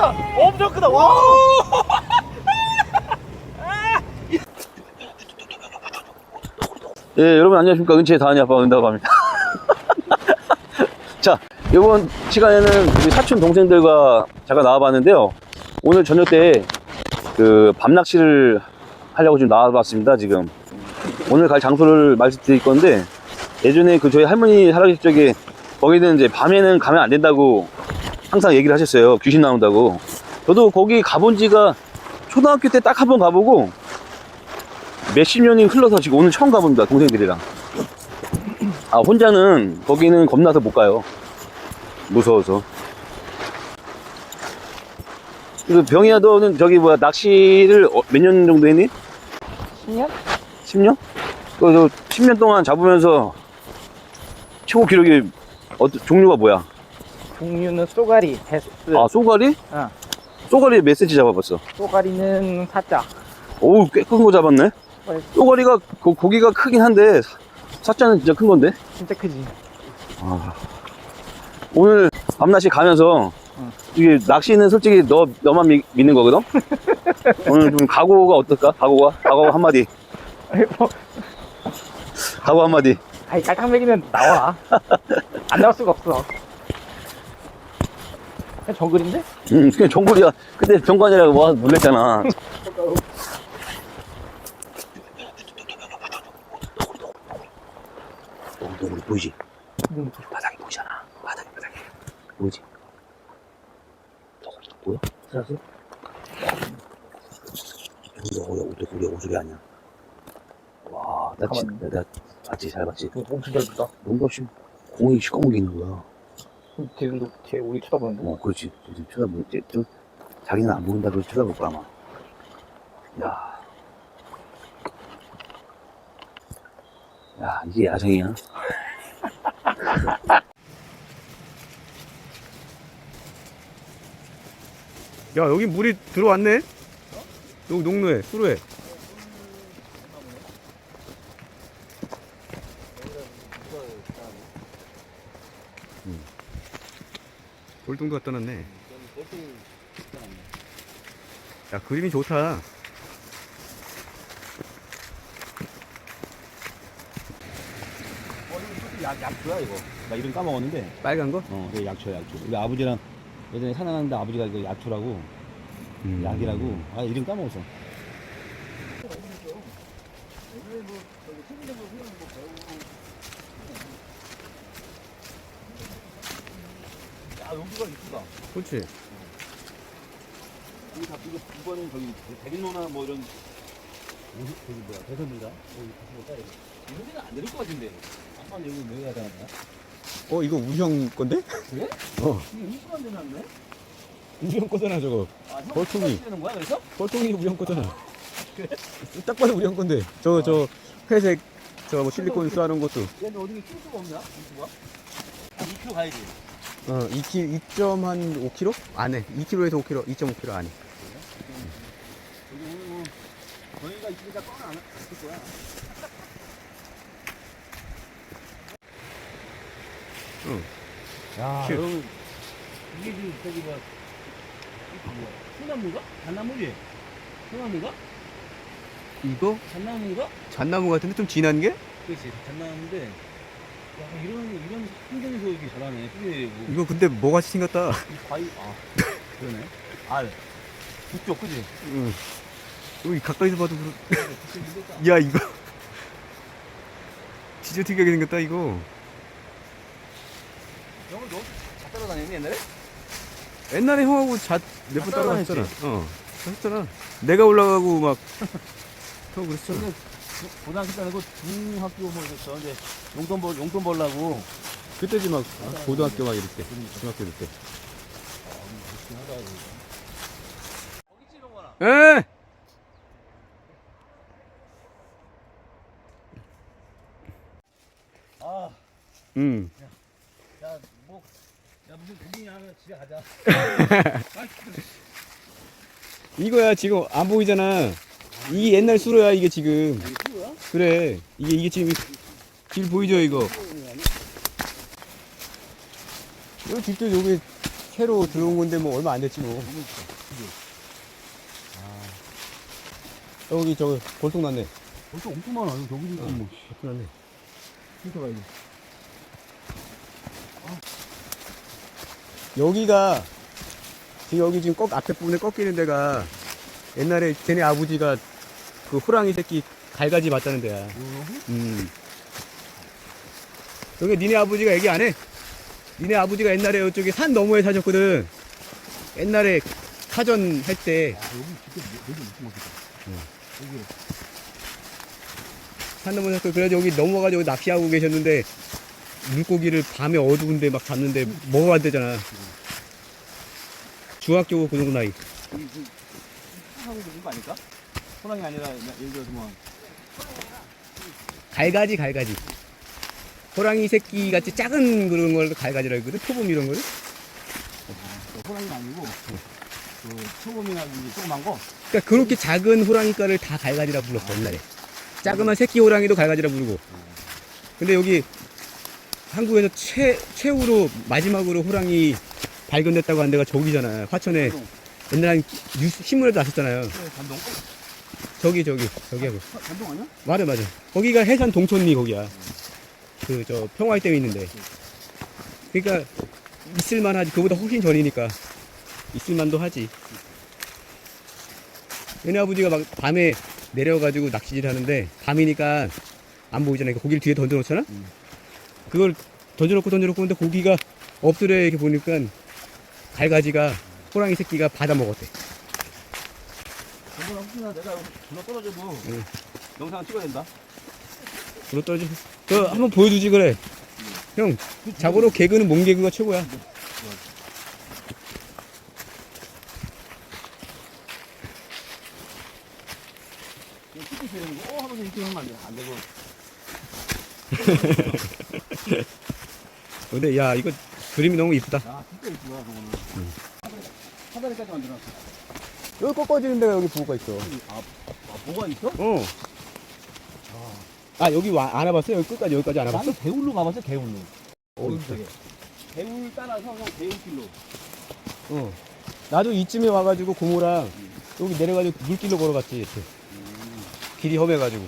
크다. 엄청 크다. 와. 예, 여러분 안녕하십니까. 은채의 다은이 아빠 은다고 합니다. 자, 이번 시간에는 우리 사촌 동생들과 잠깐 나와봤는데요. 오늘 저녁 때 그 밤낚시를 하려고 지금 나와봤습니다, 지금. 오늘 갈 장소를 말씀드릴 건데, 예전에 그 저희 할머니 살아계실 적에 거기는 이제 밤에는 가면 안 된다고 항상 얘기를 하셨어요. 귀신 나온다고. 저도 거기 가본 지가 초등학교 때 딱 한 번 가보고 몇십 년이 흘러서 지금 오늘 처음 가봅니다 동생들이랑 아 혼자는 거기는 겁나서 못 가요 무서워서 그 병이야 너는 저기 뭐야 낚시를 어, 몇년 정도 했니? 10년? 10년? 그저 10년 동안 잡으면서 최고 기록이 어, 종류가 뭐야? 종류는 쏘가리, 베스. 아 쏘가리? 어. 쏘가리 몇 cm 잡아봤어? 쏘가리는 사자. 오우 꽤 큰 거 잡았네 어, 쏘가리가 고, 고기가 크긴 한데 사- 사자는 진짜 큰 건데 진짜 크지. 아, 오늘 밤낚시 가면서 응. 이게 낚시는 솔직히 너 너만 미- 믿는 거거든. 오늘 좀 각오가 어떨까? 각오가 각오 한 마디. 뭐, 각오 한 마디. 아이 깔탕매기는 나와. 안 나올 수가 없어. 그냥 정글인데? 응, 그냥 정글이야. 그때 정관이라고 와 놀랬잖아. 동굴이 보이지? 바닥에 보이잖아. 바닥에 바닥에 보이지? 동굴이 보여? 살았어? 우리 우리 우리 오수리 아니야. 와, 나 진, 나, 나 봤지 잘 봤지. 엄청 잘 보다. 뭔가 좀 공이 시꺼멓게 있는 거야. 뒤에, 뒤에 우리 쳐다보는데? 어, 그렇지. 지금 쳐다보, 지 좀, 자기는 안 보인다 그래서 쳐다볼 거야, 아마. 야. 야, 이게 야생이야. 야 여기 물이 들어왔네 여기 농로에 수로에 돌동도 갖다 놨네 야 그림이 좋다 약, 약초야, 이거. 나 이름 까먹었는데. 빨간 거? 어, 이게 약초야, 약초. 우리 아버지랑 예전에 산행하는데 아버지가 이거 약초라고, 음. 약이라고. 아, 이름 까먹었어. 야, 여기가 이쁘다. 그렇지 여기 다 이거 이거는 저기 대림로나 뭐 이런 오시 저기 뭐야 대선이다. 여기 다시 못 따라 이런 데는 안 되는 것 같은데. 아빠 여기 왜 가잖아 어 이거 우리 형 건데? 그래? 어. 이게 일수만 되놨네? 우리 형 거잖아 저거. 아 형, 벌통이. 되는 거야 그래서? 뻘통이 우리 형 거잖아. 딱 봐도 우리 형 건데. 저 저 회색 저뭐 실리콘 쏴는 것도. 얘는 어디 킬수가 없냐? 킬수가? 한 2km 가야지 어, 2kg, 2.5kg? 안에. 2kg에서 5kg, 2.5kg 안에. 뭐 저희가 있으니까 뻔안 했을 거야 응. 야 큐. 여러분 이게 지금 저기 뭐 소나무가? 잣나무지? 소나무가? 이거? 잣나무가? 잣나무 같은데 좀 진한 게? 그렇지 잣나무인데 야 이런 이런 환경에서 이렇게 잘하네 뭐 이거 근데 뭐같이 생겼다. 이 과일 아 그러네 아 북쪽 그지? 응. 여기 가까이서 봐도 그렇... 북쪽 생겼다 야, 이거. 진짜 특이하게 생겼다, 이거. 형은 너잣 따라다녔니 옛날에? 옛날에 형하고 잣몇번 아, 따라갔잖아. 어. 했잖아. 내가 올라가고 막. 형 그랬잖아. 고- 고등학교 때 아니고 중학교 뭐 있었어 이제 용돈 벌 용돈 벌라고 그때지 막 고등학교 막 이럴 때. 중학교 이럴 때. 에! 아, 응. 야, 뭐, 야, 무슨 고기냐 하면 집에 가자. 이거야, 지금 안 보이잖아. 이게 옛날 수로야, 이게 지금. 그래. 이게, 이게 지금 길 보이죠, 이거? 여기 뒤쪽 여기 새로 들어온 건데 뭐 얼마 안 됐지 뭐. 아. 여기 저 골통 났네. 벌써 엄청 많아. 여기 지금 어, 골통 났네. 진짜 가야 돼. 여기가 지금 여기 지금 꺾 앞에 부분에 꺾이는 데가 옛날에 쟤네 아버지가 그 호랑이 새끼 갈가지 맞다는 데야. 음. 여기 니네 아버지가 얘기 안 해? 니네 아버지가 옛날에 이쪽에 산 너머에 사셨거든. 옛날에 사전 할 때. 야, 여기 진짜 여기 엄청 멋있다. 여기 산 넘어 샀고 그래서 여기 넘어가지고 낚시하고 계셨는데 물고기를 밤에 어두운데 막 잡는데 먹어야 되잖아. 중학교 그 정도 나이. 하고 있는 거 아닐까? 호랑이 아니라 예를 들어서 뭐 갈가지 갈가지. 호랑이 새끼 같이 작은 그런 걸 갈가지라고 그러거든. 표범 이런 거를. 그 호랑이는 아니고 그 소금이나 이제 조그만 거 그러니까 그렇게 작은 호랑이과를 다 갈가지라 불렀어 옛날에. 작으면 새끼 호랑이도 갈가지라 부르고. 근데 여기 한국에서 최 최후로 마지막으로 호랑이 발견됐다고 한 데가 저기잖아. 화천에 옛날에 뉴스 신문에도 났었잖아요. 감동 저기 저기 저기 하고. 감동 아니야? 맞아 맞아. 거기가 해산 동촌리 거기야. 그 저 평화의 댐이 있는데. 그러니까 있을만 하지. 그보다 훨씬 전이니까 있을만도 하지. 얘네 아버지가 막 밤에 내려가지고 낚시질 하는데 밤이니까 안 보이잖아. 그러니까 고기를 뒤에 던져놓잖아. 음. 그걸 던져놓고 던져놓고 근데 고기가 엎드려 이렇게 보니까 갈가지가 호랑이 새끼가 받아 먹었대. 저번에 혹시나 내가 불러 떨어져도 응. 영상 찍어야 된다 불어 떨어지. 그 한번 보여주지 그래. 형 자고로 개그는 몸 개그가 최고야. 찍고 있어야 되는 거, 어 하면서 이렇게 하면 안 돼. 안 되고. 근데 야 이거 그림이 너무 이쁘다. 이쁘다, 저거는. 사다리까지 만들어놨어. 여기 꺾어지는 데가 여기 부부가 있어. 아, 아, 뭐가 있어? 어. 아 여기 와, 안 와봤어? 여기 끝까지 여기까지 안 와봤어? 나는 개울로 가봤어, 개울로. 어, 오른쪽에. 개울 따라서 그냥 개울길로. 어. 나도 이쯤에 와가지고 고모랑 여기 내려가지고 물길로 걸어갔지. 이렇게. 길이 험해가지고.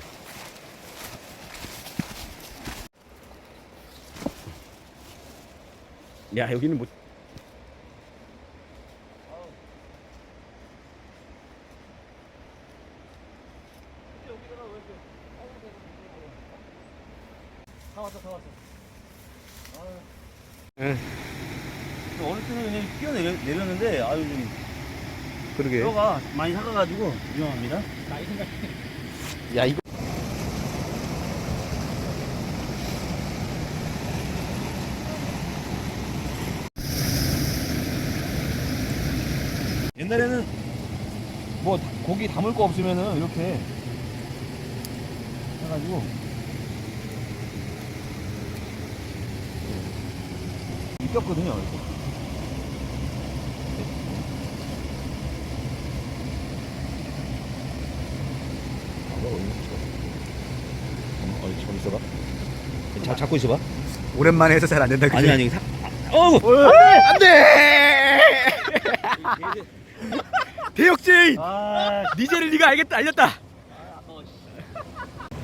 야 여기는 뭐 다 왔어, 다 왔어. 응. 어느 때는 그냥 뛰어내렸는데, 아유, 좀 그러게. 뼈가 많이 삭아가지고 위험합니다. 야 이거 옛날에는 뭐 고기 담을 거 없으면은 이렇게 해가지고 입혔거든요. 이렇게. 있어봐. 자, 잡고 있어봐. 오랜만에 해서 잘 안 된다. 아니 아니. 어우. 대역죄인. 아, 니제를 네가 알겠다 알렸다.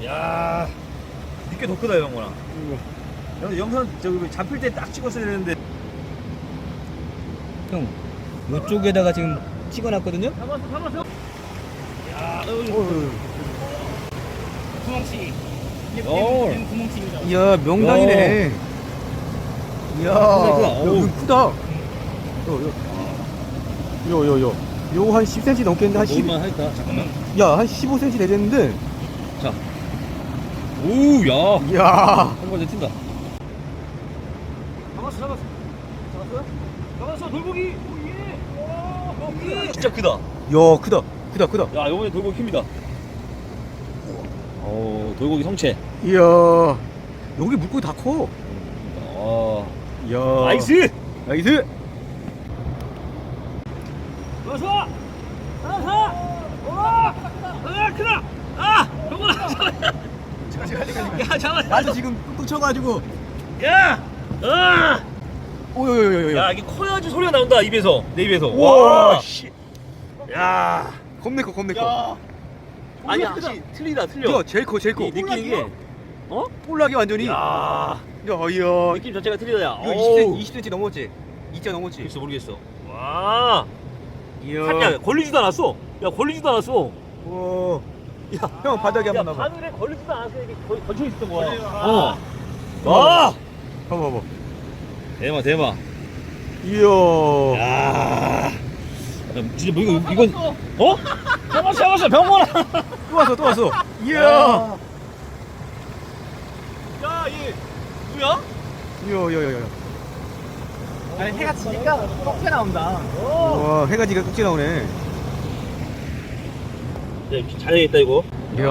야, 니께 더 크다 이런 거랑. 영- 영상 저기 잡힐 때 딱 찍었어야 되는데. 형, 이쪽에다가 지금 찍어놨거든요. 잡았어, 잡았어. 야, 구멍치. 어. 구멍치입니다. 이야 명당이네. 이야, 크다. 야, 어우. 이거 크다. 요, 요, 요. 요 한 10cm 넘겠는데 한 10. 먹을만 하겠다. 잠깐만. 야, 한 15cm 되겠는데. 오, 야. 이야. 한 번에 튄다. 잡았어, 잡았어. 잡았어요? 잡았어, 돌고기. 오, 예. 오, 돌고기. 진짜 크다. 야, 크다. 크다, 크다. 야, 이번에 돌고기 큽니다. 어, 돌고기 성체. 이야. 여기 물고기 다 커. 아, 이야. 나이스. 나이스. 어서! 어서! 와! 아, 크다! 아! 동훈아! 제가, 제가, 제가. 야, 잡았어! 나도 지금 뚝 쳐가지고. 야! 아! 오요요요요. 야 이게 커야지 소리가 나온다 입에서 내 입에서 와 씨. 야 겁내 커 겁내 커. 야. 아니 야, 확실히 틀리다 틀려 이거 제일 커 제일 커. 이게 어? 볼락이 완전히. 야, 야 이야. 느낌 자체가 틀리다 야 이거 어우. 20cm, 20cm 넘었지? 2자 넘었지? 글쎄 모르겠어 와 이야. 야 걸리지도 않았어 야 걸리지도 않았어 와. 야, 형 바닥에 야 한번 놔봐. 바늘에 걸리지도 않았어 이게 거의 걸쳐 있었던 거야. 어. 와 봐봐 봐봐. 대박 대박 이야. 야 진짜 뭐 이거 이건 어? 잡았어 잡았어 병원아 또 왔어 또 왔어. 이야. 야얘 누구야? 이야 이야 이야. 아니 해가 지니까 꺾여 나온다. 와 해가 지가 꼭지 나오네. 야 잘해야겠다 이거 이야.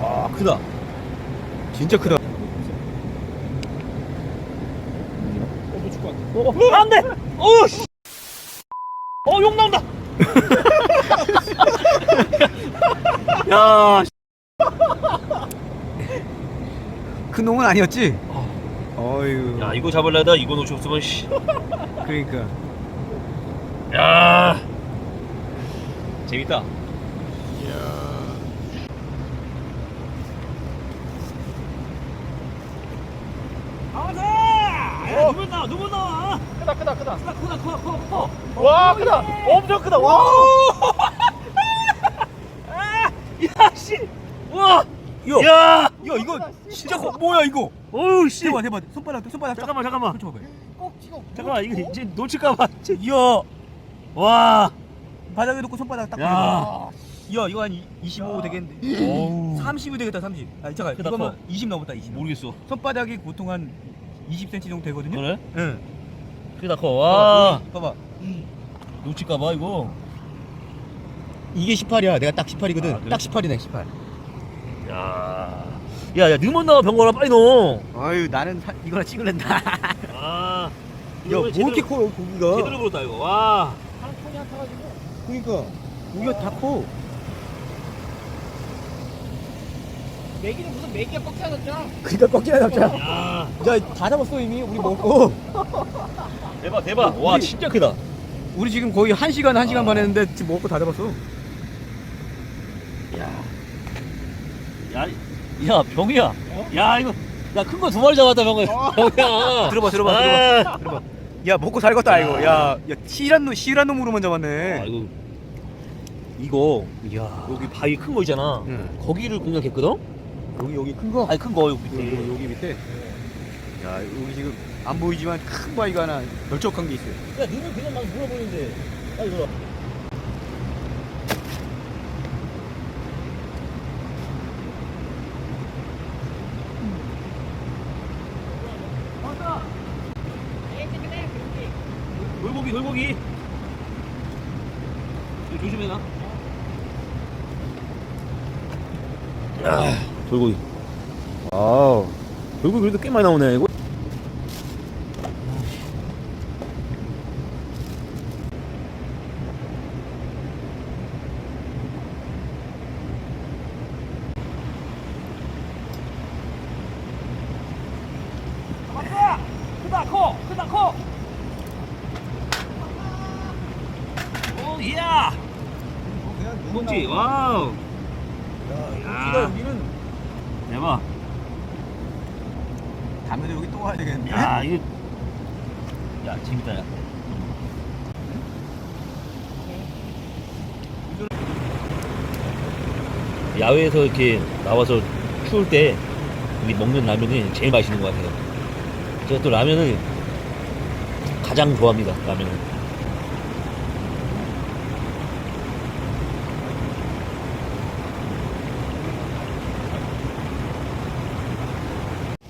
와 크다 진짜 크다. 어, 안돼 어씨 어욕 나온다 야큰 놈은 아니었지? 어휴. 야 이거 잡으려다 이거 놓치 없으면 씨. 그러니까. 야 재밌다 누구 나와 누구 나와 크다 크다 크다. 크다 크다 크다 크다 크다 와 크다. 엄청 크다. 와. 야씨 와 야. 야 야 이거 진짜 커. 뭐야 이거? 어우 씨 대박 대박. 손바닥 손바닥. 잠깐만 잠깐만 펼쳐봐봐. 꼭 찍어. 잠깐만 이거 이제 놓칠까봐 이야. 와 바닥에 놓고 손바닥 딱. 야. 야. 야 이거 한 25 되겠는데. 어우 30이 되겠다 30. 아 잠깐 이거면 커. 20 넘었다 20. 모르겠어 손바닥이 보통 한 20cm 정도 되거든요. 그래? 응. 크다 커와 봐봐. 놓칠까봐 이거 이게 18이야. 내가 딱 18이거든. 아, 그래? 딱 18이네 18. 야, 야, 야, 넣으면 나와 병거라 빨리 넣어. 아유 나는 사, 이거나 찍을랜다. 아, 야 뭐 이렇게 커 고기가? 제대로 그렇다 이거. 와, 한 톤이 한 타가지고. 그러니까 고기가 다 커. 메기는 무슨 메기가 꺾여 놨잖아. 그러니까 꺾이나 잡자. 야, 야 다 잡았어 이미 우리 먹고. 대박, 대박. 와, 우리- 진짜 크다. 우리 지금 거의 1 시간 1 시간 아. 반 했는데 지금 먹고 다 잡았어. 야, 야, 야, 병이야. 야, 이거, 야, 큰 거 두 마리 잡았다 병이야. 병이야. 들어봐 들어봐 아. 들어봐. 들어봐. 야 먹고 살겠다 이거. 야, 야 시란 놈 시란 놈으로만 아, 잡았네. 이거, 이거 야. 여기 바위 큰 거 있잖아. 응. 거기를 공략했거든. 여기 여기 큰 거. 아니 큰거 여기 밑에. 여기, 여기 밑에. 야 여기 지금 안 보이지만 큰 바위가 하나 널쩍한 게 있어요. 야, 너는 그냥 막 물어보는데. 빨리 들어. 돌고기 돌고기 이거 조심해라 아 돌고기 아우 돌고기 그래도 꽤 많이 나오네 이거. 크다 커. 크다 커. 오 이야 꽁치 와우 여기가 여기는 대박 와야 되겠는데. 야 이거. 야 재밌다 야. 야외에서 이렇게 나와서 추울 때 우리 먹는 라면이 제일 맛있는 것 같아요. 제가 또 라면을 가장 좋아합니다 라면을.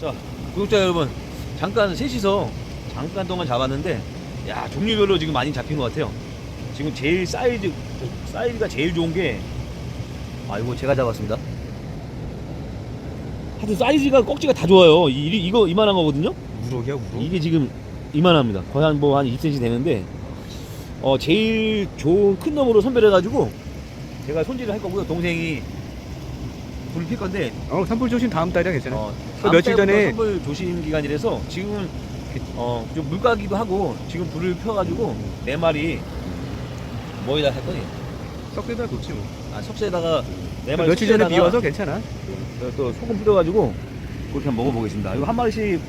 자 구독자 여러분 잠깐 셋이서 잠깐 동안 잡았는데 야 종류별로 지금 많이 잡힌 것 같아요. 지금 제일 사이즈 사이즈가 제일 좋은 게 아 이거 제가 잡았습니다. 하여튼 사이즈가 꼭지가 다 좋아요. 이, 이- 이거 이만한 거거든요? 우럭이야 우럭. 이게 지금 이만합니다. 거의 한 뭐 한 2cm 되는데 어 제일 좋은 큰 놈으로 선별해 가지고 제가 손질을 할 거고요. 동생이 불을 필 건데 어 산불 조심 다음 달이야 괜찮아. 어, 그 다음 며칠 달부터 전에- 선물 조심 기간이라서 지금은 어, 좀 물가기도 하고 지금 불을 펴가지고 네 마리 뭐에다 할 거니? 썩대다 좋지 뭐. 아 석쇠에다가 네 마리 며칠 전에 석쇠에다가 비와서 괜찮아. 또- 또 소금 뿌려가지고 그렇게 한번 먹어보겠습니다. 이거 한 마리씩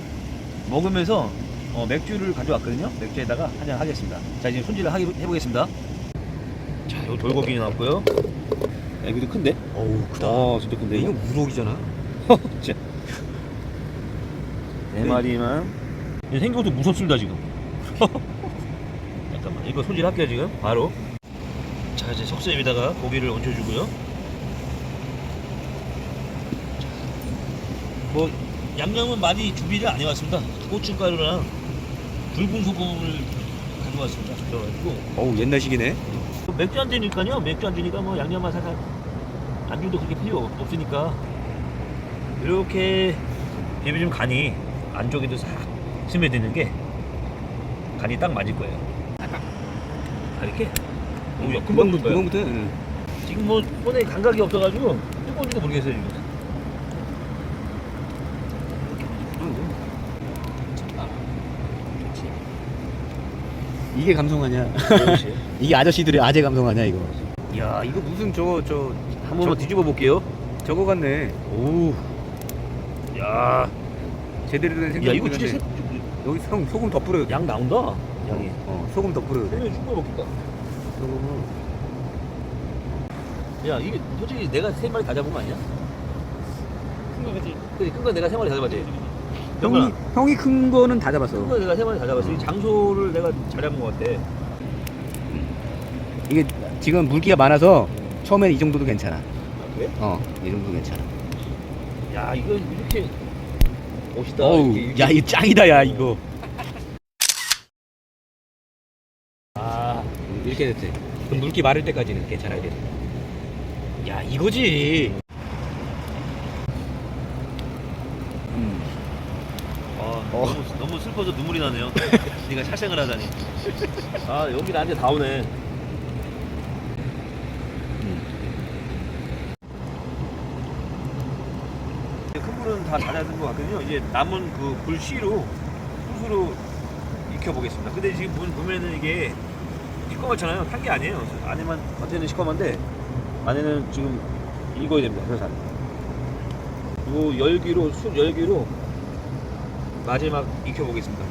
먹으면서 어, 맥주를 가져왔거든요. 맥주에다가 한잔 하겠습니다. 자 이제 손질을 하기, 해보겠습니다. 자 여기 돌고기 나왔고요. 야, 이것도 큰데? 어우 어 진짜 큰데 이거 무럭이잖아. 진짜. 네 마리만. 이거 생긴 것도 무섭습니다 지금. 잠깐만 이거 손질할게요 지금 바로. 자 이제 석쇠 위에다가 고기를 얹혀주고요. 자, 뭐 양념은 많이 준비를 안 해왔습니다. 고춧가루랑 붉은 소금을 가져왔습니다. 그래가지고 어우 옛날식이네. 맥주 안 되니까요. 맥주 안 되니까 뭐 양념만 살살 안주도 그렇게 필요 없- 없으니까 이렇게 비벼주면 간이 안쪽에도 싹 스며드는 게 간이 딱 맞을 거예요. 아, 이렇게? 오, 야, 금방 된 거예요. 금방부터. 응. 지금 뭐 손에 감각이 없어가지고 뜨거운지도 모르겠어요 지금. 이게 감성 아니야? 그렇지. 이게 아저씨들의 아재 감성 아니야 이거? 야 이거 무슨 저저 저, 한 번만 뒤집어 볼게요. 저거 같네. 오 야, 제대로 된야 생각. 이거 진짜 새- 여기 소, 소금 더 뿌려. 양 나온다. 양이. 어 소금 더 뿌려. 그러면 충분히 먹겠다. 소금은 야 이게 솔직히 내가 세 마리 다 잡은 거 아니야? 큰거 그지? 그래 큰거 내가 세 마리 다 잡았지. 형이 형이 큰 거는 다 잡았어. 큰 거 내가 세 마리 다 잡았어. 이 장소를 내가 잘 잡은 것 같아. 이게 지금 물기가 많아서 처음엔 이 정도도 괜찮아. 그래? 어, 이 정도 괜찮아. 야 이거 이렇게 멋있다. 어우, 이렇게, 이렇게. 야, 이거 짱이다, 야, 이거. 아 이렇게 됐지. 그럼 물기 마를 때까지는 괜찮아, 이게. 야, 이거지. 음. 아, 어. 너무, 너무 슬퍼서 눈물이 나네요. 네가 살생을 하다니. 아 여기 나한테 다 오네. 불은 다 잦아든 것 같거든요. 이제 남은 그 불씨로 숯으로 익혀보겠습니다. 근데 지금 보- 보면은 이게 시커멓잖아요. 탄 게 아니에요. 안에만 겉에는 시커먼데 안에는 지금 익어야 됩니다. 그래서 요 열기로 숯 열기로 마지막 익혀보겠습니다.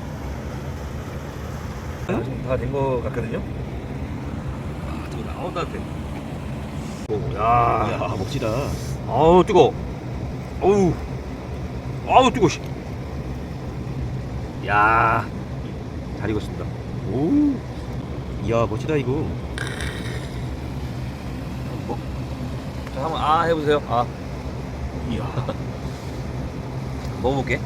다 된 것 같거든요. 아, 뜨거워. 아우, 따뜻해. 오, 야, 야, 멋지다. 아우, 뜨거워. 어우, 아우, 뜨거워, 씨. 야, 잘 익었습니다. 오. 이야, 멋지다, 이거. 뭐? 자, 한번, 아, 해보세요. 아. 이야. 먹어볼게.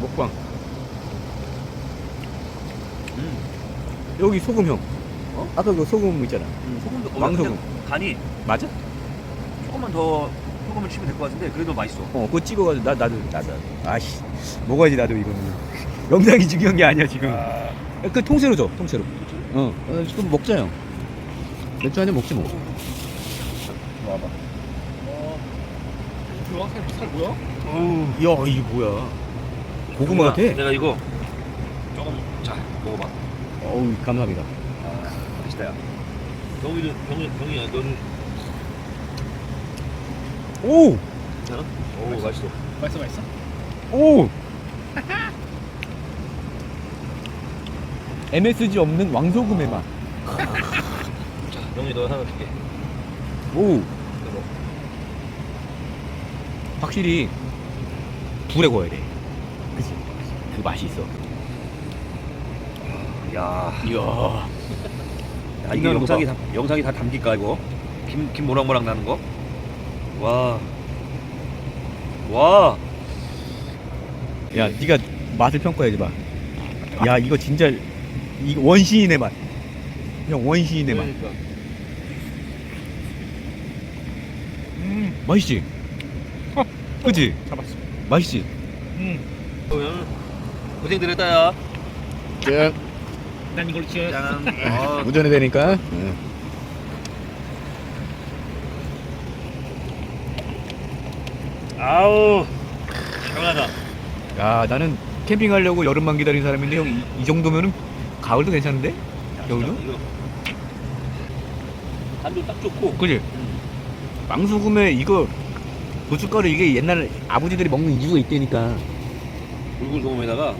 먹방. 음, 여기 소금 형. 어? 아까 그 소금 있잖아. 음, 소금도, 왕소금. 근데 간이 맞아? 조금만 더 소금을 치면 될 것 같은데, 그래도 맛있어. 어, 그거 찍어가지고, 나, 나도, 나도. 아씨. 먹어야지, 나도 이거는. 영상이 중요한 게 아니야, 지금. 그 통째로 줘, 통째로. 어, 어 지금 먹자, 형. 맥주 한잔 먹지, 뭐. 와봐. 뭐야? 살, 살 뭐야? 야, 이게 뭐야. 고구마 같아? 내가 이거 조금 자 먹어봐. 어우, 감사합니다. 맛있다 야. 경이도 경이 경이야 너는 오! 괜찮아? 오 맛있어. 맛있어 맛있어? 오! MSG 없는 왕소금의 맛. 자 경이 너 하나 줄게. 오! 이거. 확실히 불에 구워야 돼. 그치? 그 맛이 있어. 야, 이야. 야 이게 영상이 다, 영상이 다 담길까 이거? 김, 김 모락모락 나는 거? 와. 와. 야, 네가 맛을 평가해줘 봐. 야, 이거 진짜 이거 원시인의 맛. 형 원시인의 맛. 그러니까. 음, 맛있지? 그치? 잡았어. 맛있지? 응. 오늘 고생들 했다야. 난 이걸로 치워. 짠. 아, 운전해야 되니까. 아우 시원하다. 야 나는 캠핑 가려고 여름만 기다린 사람인데 형 이 정도면은 가을도 괜찮은데? 겨울도? 이거 간도 딱 좋고. 그지? 망수금에 이거 고춧가루 이게 옛날 아버지들이 먹는 이유가 있다니까. 굵은 소금에다가?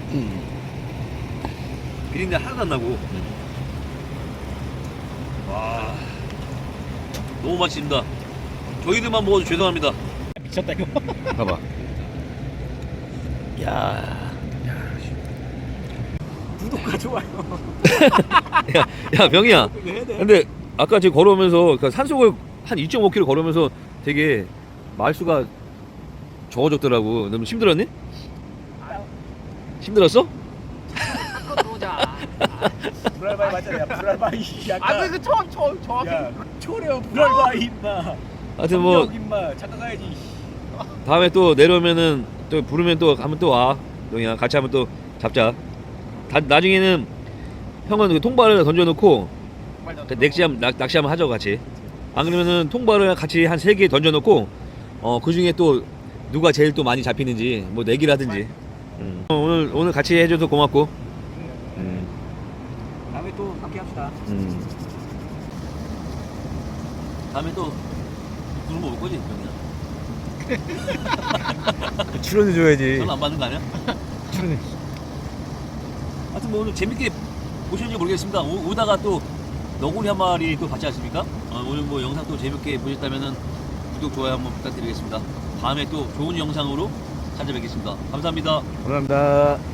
비린내 하나도 안 나고. 와 너무 맛있습니다. 저희들만 먹어도 죄송합니다 미쳤다 이거. 봐봐 야, 구독과 좋아요. 야, 야 병이야 해야 돼. 근데 아까 지금 걸어오면서 그 산속을 한 2.5km 걸으면서 되게 말수가 적어졌더라고 너무 힘들었니? 힘들었어? 불알바이 맞잖아. 야, 불알바이. 약간. 아, 그 처음 저 정확히 야, 초래요 불알바이 임마. 하여튼 뭐 임마. 잠깐 가야지. 다음에 또 내려오면은 또 부르면 또 한번 또 와. 동이야 같이 한번 또 잡자. 다, 나중에는 형은 그 통발을 던져놓고 그 낚시 한번 낚- 낚시 한번 하자고 같이. 안 그러면은 통발을 같이 한 세 개 던져놓고 어그 중에 또 누가 제일 또 많이 잡히는지 뭐 내기를 하든지. 음. 어, 오늘 오늘 같이 해줘서 고맙고. 음, 다음에 또 함께 합시다. 음. 다음에 또 구름 먹을 거지 병이야 출연해줘야지 전안 받는 거 아니야? 출연해 하여튼 뭐 오늘 재밌게 보셨는지 모르겠습니다. 오, 오다가 또 너구리 한 마리 또 봤지 않습니까? 어, 오늘 뭐 영상 또 재밌게 보셨다면은 구독, 좋아요 한번 부탁드리겠습니다. 다음에 또 좋은 영상으로 찾아뵙겠습니다. 감사합니다. 감사합니다